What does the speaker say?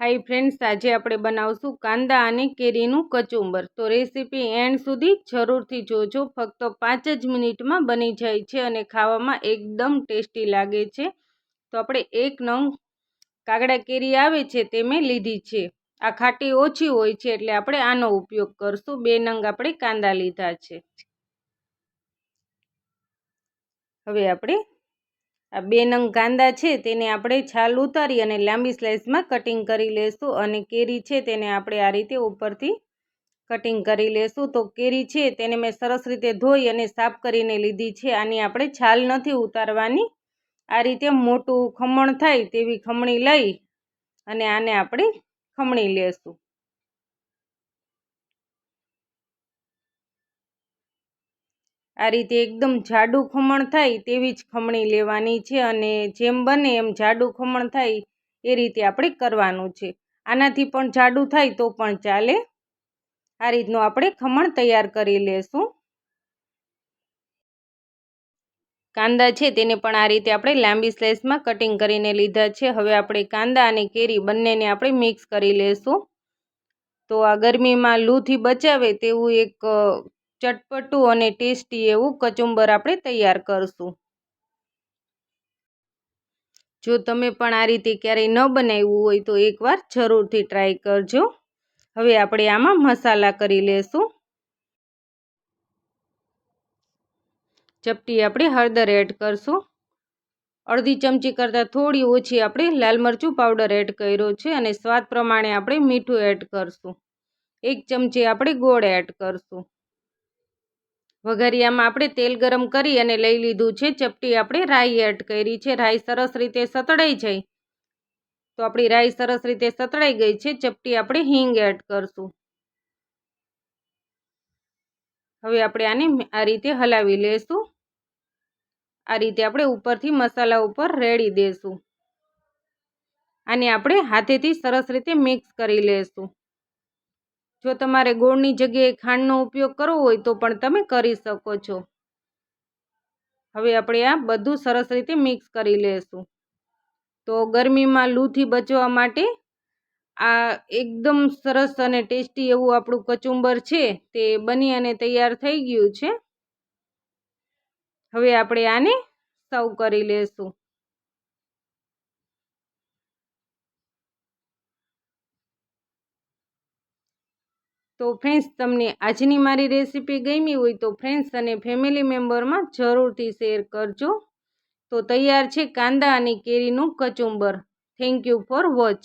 Hi friends આજે આપણે બનાવશું કાંદા અને કેરીનું કચુંબર. તો રેસીપી એન્ડ સુધી જરૂરથી જોજો. ફક્ત પાંચ જ મિનિટમાં બની જાય છે અને ખાવામાં એકદમ ટેસ્ટી લાગે છે. તો આપણે એક નંગ કાગડા કેરી આવે છે તે મેં લીધી છે. આ ખાટી ઓછી હોય છે એટલે આપણે આનો ઉપયોગ કરશું. બે નંગ આપણે કાંદા લીધા છે. હવે આપણે આ બે નંગ કાંદા છે તેને આપણે છાલ ઉતારી અને લાંબી સ્લાઇસમાં કટિંગ કરી લેશું અને કેરી છે તેને આપણે આ રીતે ઉપરથી કટિંગ કરી લેશું. તો કેરી છે તેને મેં સરસ રીતે ધોઈ અને સાફ કરીને લીધી છે. આની આપણે છાલ નથી ઉતારવાની. આ રીતે મોટું ખમણ થાય તેવી ખમણી લઈ અને આને આપણે ખમણી લેશું. આ રીતે એકદમ જાડું ખમણ થાય તેવી જ ખમણી લેવાની છે અને જેમ બને એમ જાડું ખમણ થાય એ રીતે આપણે કરવાનું છે. આનાથી પણ જાડું થાય તો પણ ચાલે. આ રીતનું આપણે ખમણ તૈયાર કરી લેશું. કાંદા છે તેને પણ આ રીતે આપણે લાંબી સ્લેસમાં કટિંગ કરીને લીધા છે. હવે આપણે કાંદા અને કેરી બંનેને આપણે મિક્સ કરી લેશું. તો આ ગરમીમાં લૂથી બચાવે તેવું એક ચટપટું અને ટેસ્ટી એવું કચુંબર આપણે તૈયાર કરશું. જો તમે પણ આ રીતે ક્યારેય ન બનાવ્યું હોય તો એકવાર જરૂરથી ટ્રાય કરજો. હવે આપણે આમાં મસાલા કરી લેશું. ચપટી આપણે હળદર એડ કરશું. અડધી ચમચી કરતાં થોડી ઓછી આપણે લાલ મરચું પાવડર એડ કર્યો છે અને સ્વાદ પ્રમાણે આપણે મીઠું એડ કરશું. એક ચમચી આપણે ગોળ એડ કરશું. વઘારિયામાં આપણે તેલ ગરમ કરી અને લઈ લીધું છે. ચપટી આપણે રાઈ એડ કરી છે. રાઈ સરસ રીતે સતળાઈ જાય. તો આપણી રાઈ સરસ રીતે સતળાઈ ગઈ છે. ચપટી આપણે હિંગ એડ કરશું. હવે આપણે આને આ રીતે હલાવી લેશું. આ રીતે આપણે ઉપરથી મસાલા ઉપર રેડી દેશું. આને આપણે હાથેથી સરસ રીતે મિક્સ કરી લેશું. જો તમારે ગોળની જગ્યાએ ખાંડનો ઉપયોગ કરવો હોય તો પણ તમે કરી શકો છો. હવે આપણે આ બધું સરસ રીતે મિક્સ કરી લેશું. તો ગરમીમાં લૂથી બચવા માટે આ એકદમ સરસ અને ટેસ્ટી એવું આપણું કચુંબર છે તે બની અને તૈયાર થઈ ગયું છે. હવે આપણે આને સર્વ કરી લેશું. તો ફ્રેન્ડ્સ તમને આજની મારી રેસીપી ગમી હોય તો ફ્રેન્ડ્સ અને ફેમિલી મેમ્બરમાં જરૂરથી શેર કરજો. તો તૈયાર છે કાંદા અને કેરીનું કચુંબર. Thank you for watch